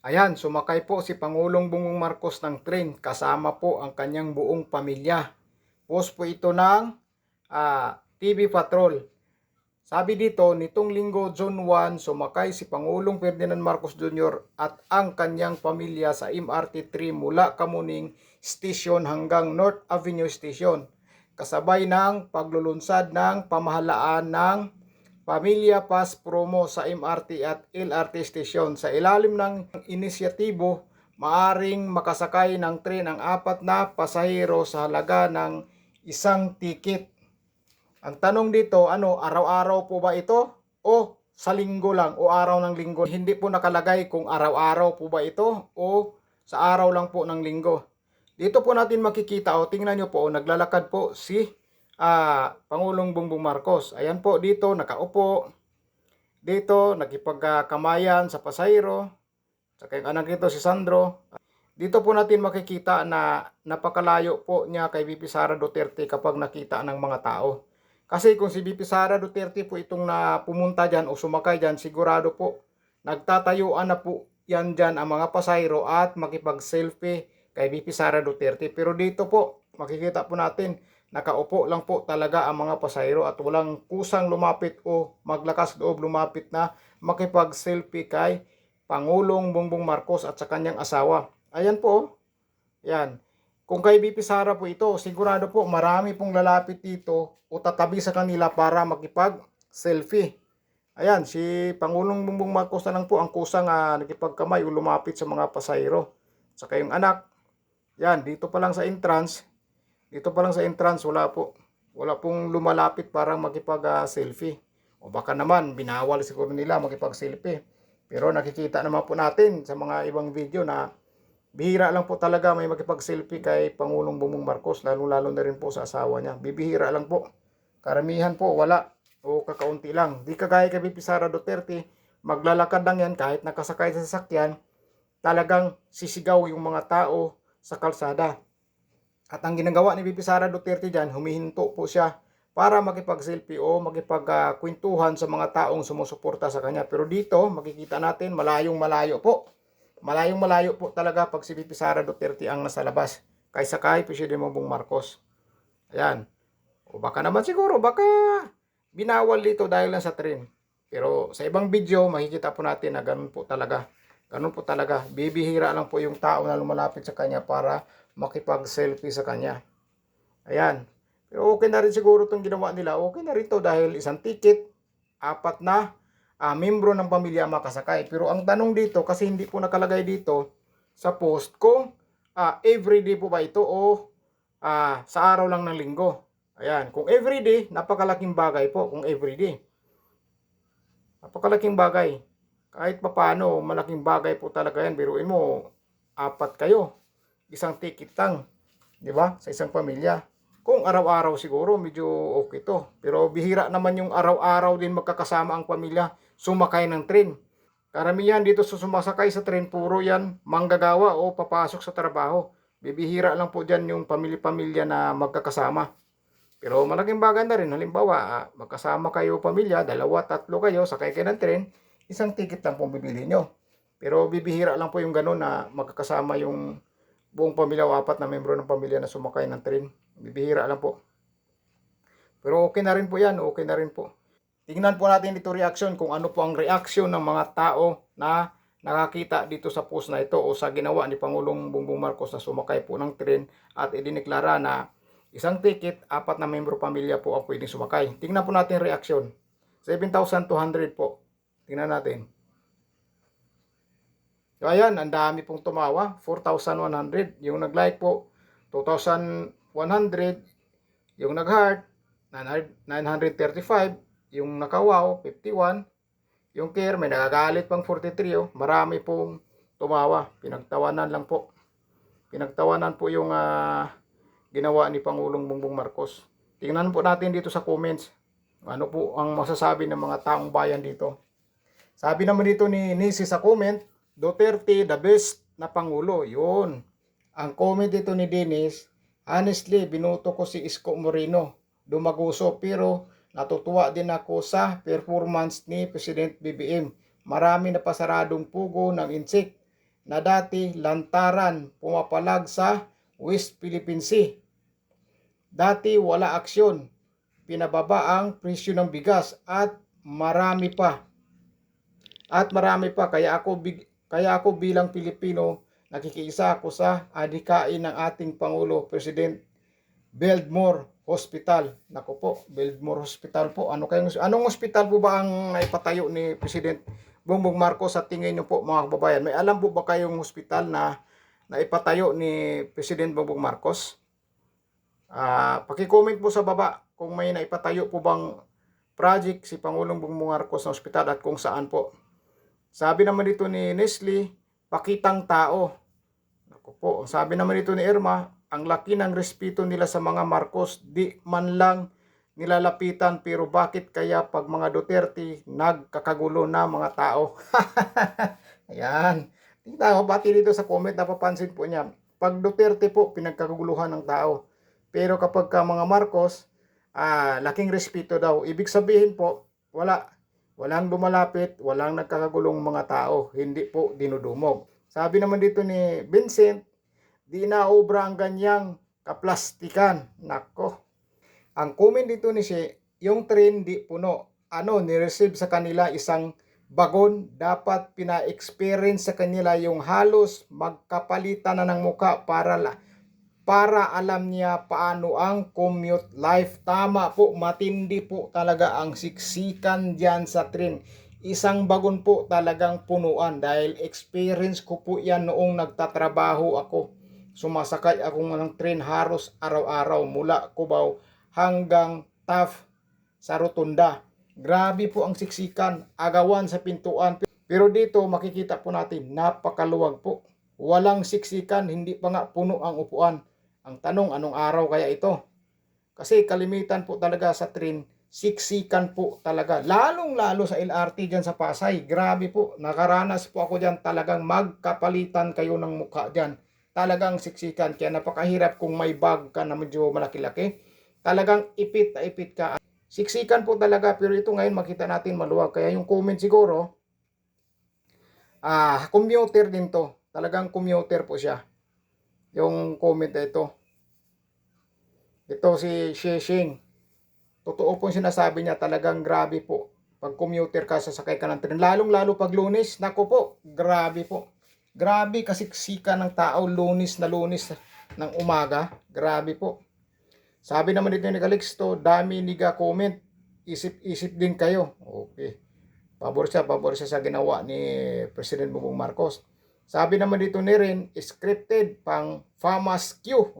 Ayan, sumakay po si Pangulong Bungong Marcos ng train kasama po ang kanyang buong pamilya. Post po ito ng ah, TV Patrol. Sabi dito, nitong linggo June 1, sumakay si Pangulong Ferdinand Marcos Jr. at ang kanyang pamilya sa MRT3 mula Kamuning Station hanggang North Avenue Station. Kasabay ng paglulunsad ng pamahalaan ng Pamilya Pass Promo sa MRT at LRT Station. Sa ilalim ng inisyatibo, maaring makasakay ng tren ang apat na pasahero sa halaga ng isang ticket. Ang tanong dito, ano, araw-araw po ba ito? O sa linggo lang o araw ng linggo? Hindi po nakalagay kung araw-araw po ba ito o sa araw lang po ng linggo. Dito po natin makikita o tingnan nyo po, naglalakad po si ah, Pangulong Bongbong Marcos. Ayan po dito, nakaupo. Dito, nakipagkamayan sa pasahero. Sa kayong anak nito si Sandro. Dito po natin makikita na napakalayo po niya kay VP Sara Duterte kapag nakita ng mga tao. Kasi kung si VP Sara Duterte po itong na pumunta dyan o sumakay dyan, sigurado po nagtatayuan na po yan dyan ang mga pasahero at makipag-selfie kay VP Sara Duterte. Pero dito po, makikita po natin, nakaupo lang po talaga ang mga pasahero at walang kusang lumapit o maglakas loob lumapit na makipag-selfie kay Pangulong Bongbong Marcos at sa kanyang asawa. Ayan po, yan. Kung kay BP Sara po ito, sigurado po marami pong lalapit dito o tatabi sa kanila para makipag-selfie. Ayan, si Pangulong Bongbong Marcos na lang po ang kusang uh, nakipagkamay o lumapit sa mga pasahero. Sa kayong anak, yan, dito pa lang sa entrance, dito pa lang sa entrance, wala po. Wala pong lumalapit para makipag-selfie. o baka naman, binawal siguro nila makipag-selfie. Pero nakikita naman po natin sa mga ibang video na bihira lang po talaga may makipag-selfie kay Pangulong Bongbong Marcos, lalo-lalo na rin po sa asawa niya. Bibihira lang po. Karamihan po, wala. O kakaunti lang. Di kagaya kay Sara Duterte, maglalakad lang yan kahit nakasakay sa sasakyan, talagang sisigaw yung mga tao sa kalsada. At ang ginagawa ni BP Sara Duterte dyan, humihinto po siya para makipag-selfie o makipagkwentuhan sa mga taong sumusuporta sa kanya. Pero dito, makikita natin, malayong malayo po. Malayong malayo po talaga pag si BP Sara Duterte ang nasa labas. Kaysa kay Presidente Bongbong Marcos. Ayan. O baka naman siguro, baka binawal dito dahil lang sa train. Pero sa ibang video, makikita po natin na ganun po talaga. Ganun po talaga. Bibihira lang po yung tao na lumalapit sa kanya para makipag-selfie sa kanya. Ayan. Pero okay na rin siguro itong ginawa nila. Okay na rin to dahil isang ticket, apat na ah, membro ng pamilya makasakay. Pero ang tanong dito, kasi hindi po nakalagay dito sa post kung ah, everyday po ba ito o ah, sa araw lang ng linggo. Ayan, kung everyday, napakalaking bagay po kung everyday. Napakalaking bagay. Kahit papano, malaking bagay po talaga yan. Biruin mo, apat kayo. Isang ticket lang. Di ba? Sa isang pamilya. Kung araw-araw siguro, medyo okay to. Pero bihira naman yung araw-araw din magkakasama ang pamilya sumakay ng tren. Karamihan dito sa sumasakay sa tren, puro yan manggagawa o papasok sa trabaho. Bibihira lang po dyan yung pamilya-pamilya na magkakasama. Pero malaking bagay na rin. Halimbawa, ah, magkasama kayo pamilya, dalawa, tatlo kayo, sakay kayo ng tren, isang ticket lang pong bibili nyo. Pero bibihira lang po yung gano'n na magkakasama yung buong pamilya o apat na membro ng pamilya na sumakay ng tren. Bibihira lang po. Pero okay na rin po yan, okay na rin po. Tingnan po natin dito reaction kung ano po ang reaction ng mga tao na nakakita dito sa post na ito o sa ginawa ni Pangulong Bongbong Marcos na sumakay po ng tren at idineklara na isang ticket, apat na membro pamilya po ang pwedeng sumakay. Tingnan po natin reaction. 7,200 po. Tingnan natin. Ayan, ang dami pong tumawa. 4,100. Yung nag-like po, 2,100. Yung nag-heart, 935. Yung nakawaw, 51. Yung care, may nagagalit pang 43. Oh. Marami pong tumawa. Pinagtawanan lang po. Pinagtawanan po yung ah, ginawa ni Pangulong Bongbong Marcos. Tingnan po natin dito sa comments. Ano po ang masasabi ng mga taong bayan dito. Sabi naman dito ni Nisi sa comment, Duterte the best na Pangulo. Yun. Ang comment dito ni Dennis, honestly, binuto ko si Isko Moreno. Dumaguso pero natutuwa din ako sa performance ni President BBM. Marami na pasaradong pugo ng insik. na dati lantaran pumapalag sa West Philippine Sea. Dati wala aksyon, pinababa ang presyo ng bigas at marami pa. At marami pa kaya ako big, kaya ako bilang Pilipino nakikiisa ako sa adhikain ng ating Pangulo President Beldmore Hospital. Nako po, Beldmore Hospital po. Ano kayong anong hospital po ba ang naipatayo ni President Bongbong Marcos sa tingin niyo po mga kababayan? May alam po ba kayong hospital na naipatayo ni President Bongbong Marcos? Ah, paki-comment po sa baba kung may naipatayo po bang project si Pangulong Bongbong Marcos na ospital at kung saan po. Sabi naman dito ni Nestle, pakitang tao. Naku po, sabi naman dito ni Irma, ang laki ng respeto nila sa mga Marcos, di man lang nilalapitan pero bakit kaya pag mga Duterte nagkakagulo na mga tao? Ayan. Tingnan ko, pati dito sa comment napapansin po niya. Pag Duterte po, pinagkaguluhan ng tao. Pero kapag ka mga Marcos, ah, laking respeto daw. Ibig sabihin po, wala. Walang lumalapit, walang nagkakagulong mga tao. Hindi po dinudumog. Sabi naman dito ni Vincent, di na obra ang ganyang kaplastikan. Nako. Ang comment dito ni si, yung train di puno. Ano, ni-receive sa kanila isang bagon. Dapat pina-experience sa kanila yung halos magkapalitan na ng muka para la, para alam niya paano ang commute life. Tama po, matindi po talaga ang siksikan dyan sa train. Isang bagon po talagang punuan dahil experience ko po yan noong nagtatrabaho ako. Sumasakay ako ng train haros araw-araw mula Cubao hanggang Taft sa Rotunda. Grabe po ang siksikan, agawan sa pintuan. Pero dito makikita po natin, napakaluwag po. Walang siksikan, hindi pa nga puno ang upuan. Ang tanong, anong araw kaya ito? Kasi kalimitan po talaga sa train, siksikan po talaga. Lalong-lalo sa LRT dyan sa Pasay. Grabe po, nakaranas po ako dyan talagang magkapalitan kayo ng mukha dyan. Talagang siksikan. Kaya napakahirap kung may bag ka na medyo malaki-laki. Talagang ipit na ipit ka. Siksikan po talaga pero ito ngayon makita natin maluwag. Kaya yung comment siguro, ah, commuter din to. Talagang commuter po siya yung comment na ito. Ito si Sheshing. Totoo po sinasabi niya, talagang grabe po. Pag commuter ka, sasakay ka ng tren. Lalong-lalo pag lunes, nako po, grabe po. Grabe kasiksika ng tao, lunes na lunes ng umaga. Grabe po. Sabi naman dito ni Calixto, dami niga comment. Isip-isip din kayo. Okay. Pabor siya, pabor siya sa ginawa ni President Bongbong Marcos. Sabi naman dito ni Ren, scripted pang Famas Q.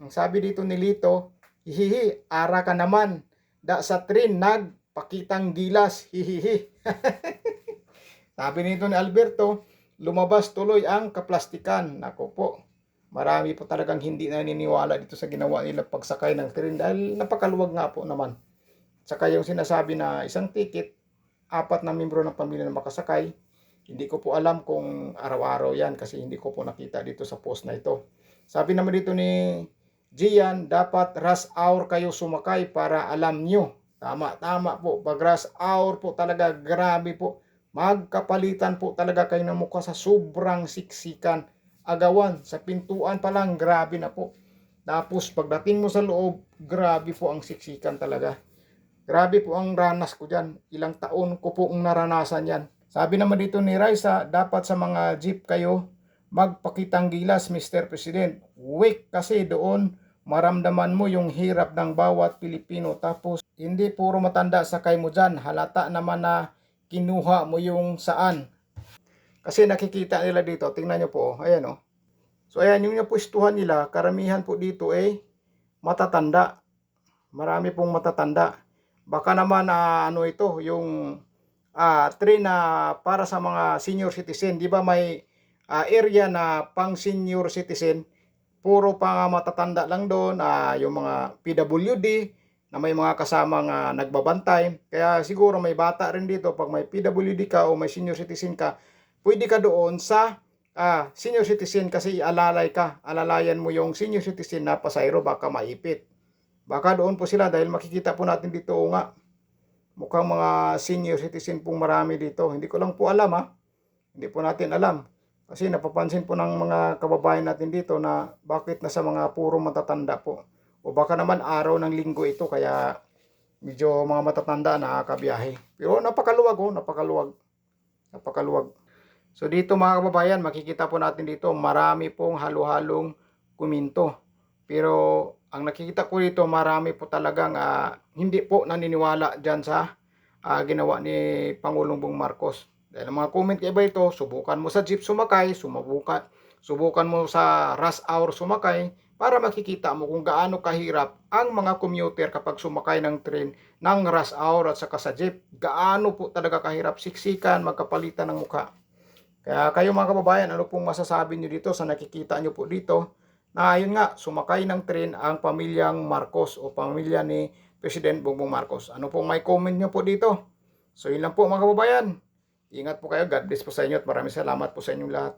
Ang sabi dito ni Lito, hihihi, ara ka naman. Da sa train, nagpakitang gilas, hihihi. sabi nito ni Alberto, lumabas tuloy ang kaplastikan. Nako po, marami po talagang hindi naniniwala dito sa ginawa nila pagsakay ng train dahil napakaluwag nga po naman. Saka yung sinasabi na isang ticket, apat na membro ng pamilya na makasakay, hindi ko po alam kung araw-araw yan kasi hindi ko po nakita dito sa post na ito. Sabi naman dito ni Gian, dapat rush hour kayo sumakay para alam nyo. Tama, tama po. Pag rush hour po talaga, grabe po. Magkapalitan po talaga kayo ng mukha sa sobrang siksikan. Agawan, sa pintuan pa lang, grabe na po. Tapos pagdating mo sa loob, grabe po ang siksikan talaga. Grabe po ang ranas ko dyan. Ilang taon ko po ang naranasan yan. Sabi naman dito ni Raisa, dapat sa mga jeep kayo magpakitang gilas, Mr. President. Weak kasi doon maramdaman mo yung hirap ng bawat Pilipino. Tapos hindi puro matanda sakay mo dyan. Halata naman na kinuha mo yung saan. Kasi nakikita nila dito, tingnan nyo po, oh. ayan o. Oh. So ayan, yung napustuhan nila, karamihan po dito eh, matatanda. Marami pong matatanda. Baka naman uh, ano ito, yung uh, train na para sa mga senior citizen. Di ba may uh, area na pang senior citizen, puro pa matatanda lang doon, uh, yung mga PWD, na may mga kasama nga nagbabantay. Kaya siguro may bata rin dito, pag may PWD ka o may senior citizen ka, pwede ka doon sa uh, senior citizen kasi alalay ka. Alalayan mo yung senior citizen na pasayro, baka maipit. Baka doon po sila dahil makikita po natin dito nga Mukhang mga senior citizen pong marami dito. Hindi ko lang po alam ha. Hindi po natin alam. Kasi napapansin po ng mga kababayan natin dito na bakit nasa mga puro matatanda po. O baka naman araw ng linggo ito kaya medyo mga matatanda nakakabiyahe. Pero napakaluwag oh, napakaluwag. Napakaluwag. So dito mga kababayan, makikita po natin dito marami pong halo-halong kuminto. Pero ang nakikita ko dito marami po talagang ah, hindi po naniniwala dyan sa ah, ginawa ni Pangulong Bong Marcos. Dahil mga comment kay iba ito, subukan mo sa jeep sumakay, sumubukan, subukan mo sa rush hour sumakay para makikita mo kung gaano kahirap ang mga commuter kapag sumakay ng train ng rush hour at saka sa jeep. Gaano po talaga kahirap siksikan, magkapalitan ng mukha. Kaya kayo mga kababayan, ano pong masasabi nyo dito sa nakikita nyo po dito? Na yun nga, sumakay ng train ang pamilyang Marcos o pamilya ni President Bongbong Marcos. Ano pong may comment nyo po dito? So yun lang po mga kababayan. Ingat po kayo. God bless po sa inyo at maraming salamat po sa inyong lahat.